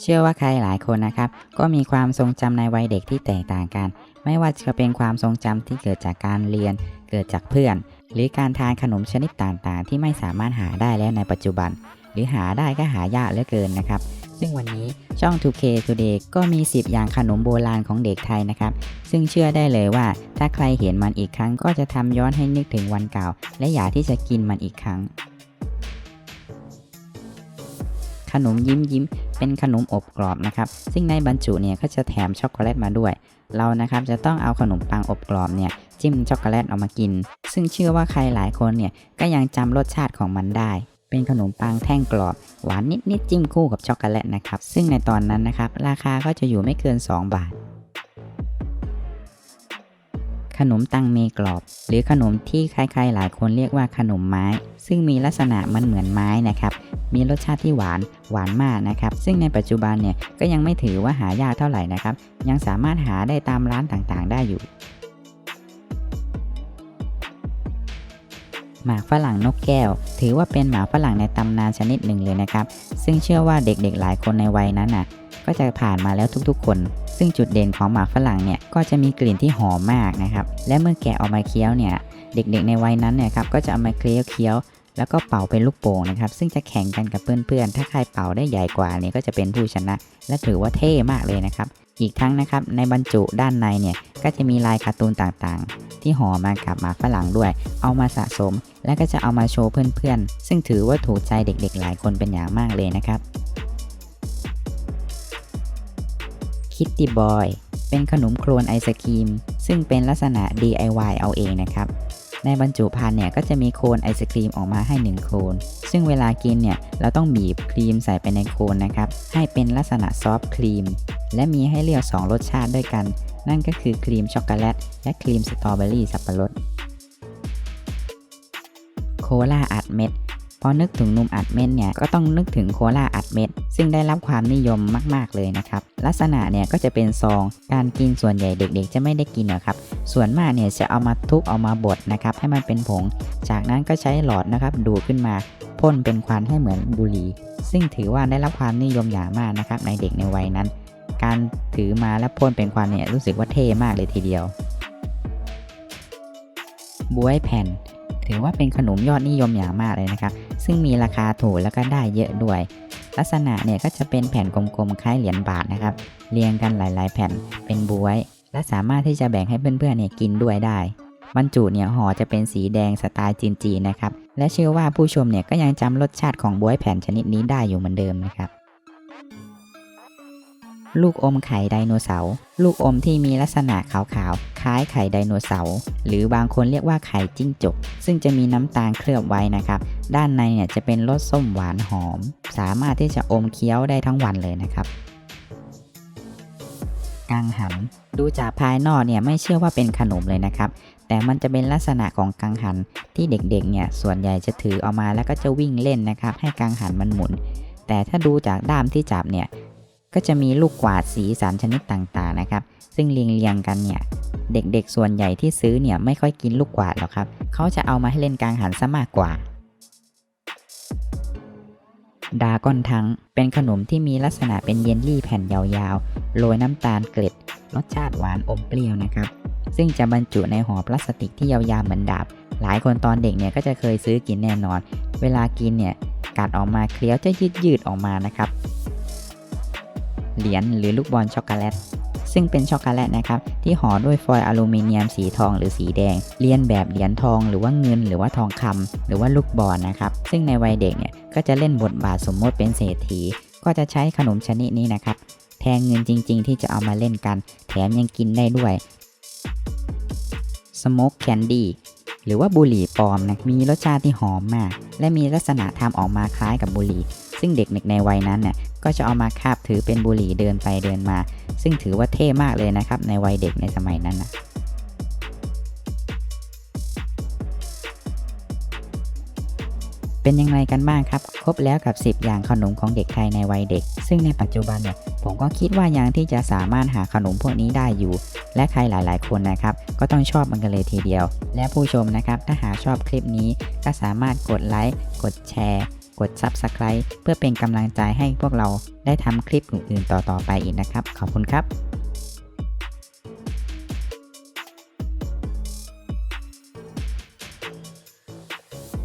เชื่อว่าใครหลายคนนะครับ ก็มีความทรงจำในวัยเด็กที่แตกต่างกัน ไม่ว่าจะเป็นความทรงจำที่เกิดจากการเรียน เกิดจากเพื่อน หรือการทานขนมชนิดต่างๆ ที่ไม่สามารถหาได้แล้วในปัจจุบัน หรือหาได้ก็หายากเหลือเกินนะครับ ซึ่งวันนี้ช่อง 2K Today ก็มี 10 อย่างขนมโบราณของเด็กไทยนะครับ ซึ่งเชื่อได้เลยว่า ถ้าใครเห็นมันอีกครั้งก็จะทำย้อนให้นึกถึงวันเก่า และอยากที่จะกินมันอีกครั้ง ขนมยิ้มยิ้มเป็นขนมอบกรอบนะครับ ซึ่งในบรรจุเนี่ยก็จะแถมช็อกโกแลตมาด้วย เรานะครับจะต้องเอาขนมปังอบกรอบเนี่ยจิ้มช็อกโกแลตออกมากิน ซึ่งเชื่อว่าใครหลายคนเนี่ยก็ยังจำรสชาติของมันได้ เป็นขนมปังแท่งกรอบ หวานนิดๆจิ้มคู่กับช็อกโกแลตนะครับ ซึ่งในตอนนั้นนะครับราคาก็จะอยู่ไม่เกิน 2 บาท ขนมตังเมกรอบ หรือขนมที่ใครๆหลายคนเรียกว่าขนมไม้ ซึ่งมีลักษณะมันเหมือนไม้นะครับ มีรสชาติที่หวานหวานมากนะครับ ซึ่งในปัจจุบันเนี่ยก็ยังไม่ถือว่าหายากเท่าไหร่นะครับ ยังสามารถหาได้ตามร้านต่างๆ ได้อยู่หมากฝรั่งนกแก้ว ถือว่าเป็นหมากฝรั่งในตำนานชนิดหนึ่งเลยนะครับ ซึ่งเชื่อว่าเด็กๆหลายคนในวัยนั้นน่ะ ก็จะผ่านมาแล้วทุกๆ คน ซึ่งจุดเด่นของหมากฝรั่งเนี่ยก็จะมีกลิ่นที่หอมมากนะครับ และเมื่อแกะออกมาเคี้ยวเนี่ยเด็กๆในวัยนั้นเนี่ยครับก็จะเอามาเคี้ยวเคี้ยวๆแล้วก็เป่าเป็นลูกโป่งนะครับ ซึ่งจะแข่งกันกับเพื่อนๆ ถ้าใครเป่าได้ใหญ่กว่าเนี่ยก็จะเป็นผู้ชนะ และถือว่าเท่มากเลยนะครับ อีกทั้งนะครับในบรรจุด้านในเนี่ยก็จะมีลายการ์ตูนต่างๆ ที่ห่อมากับหมากฝรั่งด้วย เอามาสะสม และก็จะเอามาโชว์เพื่อนๆ ซึ่งถือว่าถูกใจเด็กๆ หลายคนเป็นอย่างมากเลยนะครับ คิตตี้บอย เป็นขนมโครนไอศครีม ซึ่งเป็นลักษณะ DIY เอาเองนะครับ ในบรรจุภัณฑ์เนี่ยก็จะมีโคนไอศครีมออกมาให้ 1 โคนซึ่งเวลากินเนี่ยเราต้องบีบครีมใส่ไปในโคนนะครับ ให้เป็นลักษณะซอฟต์ครีม และมีให้เลือก 2 รสชาติด้วยกัน นั่นก็คือครีมช็อกโกแลตและครีมสตรอเบอรี่สับปะรด โคลาอัดเม็ด พอนึกถึงนมอัดเม็ดเนี่ยก็ต้องนึกถึงโคลาอัดเม็ดซึ่งได้รับความนิยมมาก ๆเลยนะครับลักษณะเนี่ยก็จะเป็นซองการกินส่วนใหญ่เด็กๆ จะไม่ได้กินหรอกครับส่วนมากเนี่ยจะเอามาทุบเอามาบดนะครับให้มันเป็นผง จากนั้นก็ใช้หลอดนะครับดูดขึ้นมาพ่นเป็นควันให้เหมือนบุหรี่ซึ่งถือว่าได้รับความนิยมอย่างมากนะครับในเด็กในวัยนั้น การถือมาแล้วพ่นเป็นควันเนี่ยรู้สึกว่าเท่มากเลยทีเดียวบวยแผ่น ถือว่าเป็นขนมยอดนิยมอย่างมากเลยนะครับ ซึ่งมีราคาถูกแล้วก็ได้เยอะด้วย ลักษณะเนี่ยก็จะเป็นแผ่นกลมๆคล้ายเหรียญบาทนะครับ เรียงกันหลาย ๆ แผ่นเป็นบวย และสามารถที่จะแบ่งให้เพื่อนๆเนี่ยกินด้วยได้บรรจุเนี่ยห่อจะเป็นสีแดงสไตล์จีนๆนะครับ และเชื่อว่าผู้ชมเนี่ยก็ยังจำรสชาติของบวยแผ่นชนิดนี้ได้อยู่เหมือนเดิมนะครับ ลูกอมไข่ไดโนเสาร์ ลูกอมที่มีลักษณะขาวๆ คล้ายไข่ไดโนเสาร์ หรือบางคนเรียกว่าไข่จิ้งจก ซึ่งจะมีน้ำตาลเคลือบไว้นะครับ ด้านในเนี่ยจะเป็นรสส้มหวานหอม สามารถที่จะอมเคี้ยวได้ทั้งวันเลยนะครับ กังหัน ดูจากภายนอกเนี่ยไม่เชื่อว่าเป็นขนมเลยนะครับ แต่มันจะเป็นลักษณะของกังหันที่เด็กๆเนี่ยส่วนใหญ่จะถือเอามาแล้วก็จะวิ่งเล่นนะครับ ให้กังหันมันหมุน แต่ถ้าดูจากด้ามที่จับเนี่ย ก็จะมีลูกกวาดสีสันชนิดต่างๆนะครับ ซึ่งเรียงเรียงกันเนี่ย เด็กๆส่วนใหญ่ที่ซื้อเนี่ยไม่ค่อยกินลูกกวาดหรอกครับ เขาจะเอามาให้เล่นกลางหันซะมากกว่าดาก้อนทั้ง เป็นขนมที่มีลักษณะเป็นเยลลี่แผ่นยาวๆ โรยน้ำตาลเกล็ด รสชาติหวานอมเปรี้ยวนะครับ ซึ่งจะบรรจุในห่อพลาสติกที่ยาวๆเหมือนดาบ หลายคนตอนเด็กเนี่ยก็จะเคยซื้อกินแน่นอน เวลากินเนี่ย กัดออกมาเคี้ยวจะยืดๆออกมานะครับ เหรียญหรือลูกบอลช็อกโกแลตซึ่งเป็นช็อกโกแลตนะครับที่ห่อด้วยฟอยล์อลูมิเนียมสีทองหรือสีแดงเลียนแบบเหรียญทองหรือว่าเงินหรือว่าทองคำหรือว่าลูกบอลนะครับซึ่งในวัยเด็กเนี่ยก็จะเล่นบทบาทสมมติเป็นเศรษฐี ก็จะใช้ขนมชนิดนี้นะครับแทนเงินจริง ๆ ที่จะเอามาเล่นกัน แถมยังกินได้ด้วย Smoke Candy หรือว่าบุหรี่ปลอมนะมีรสชาติที่หอมมาก และมีลักษณะทำออกมาคล้ายกับบุหรี่ ซึ่งเด็กๆในวัยนั้นเนี่ยก็จะเอามาคาบถือเป็นบุหรี่เดินไปเดินมา ซึ่งถือว่าเท่มากเลยนะครับในวัยเด็กในสมัยนั้นนะ เป็นยังไงกันบ้างครับ ครบแล้วกับ 10 อย่างขนมของเด็กไทยในวัยเด็ก ซึ่งในปัจจุบันเนี่ยผมก็คิดว่ายังที่จะสามารถหาขนมพวกนี้ได้อยู่ และใครหลาย ๆ คนนะครับ ก็ต้องชอบมันกันเลยทีเดียว และผู้ชมนะครับถ้าหาชอบคลิปนี้ ก็สามารถกดไลค์กดแชร์ กด Subscribe เพื่อเป็นกำลังใจให้พวกเราได้ทำคลิปอื่นๆต่อ ๆ ไปอีกนะครับ ขอบคุณครับ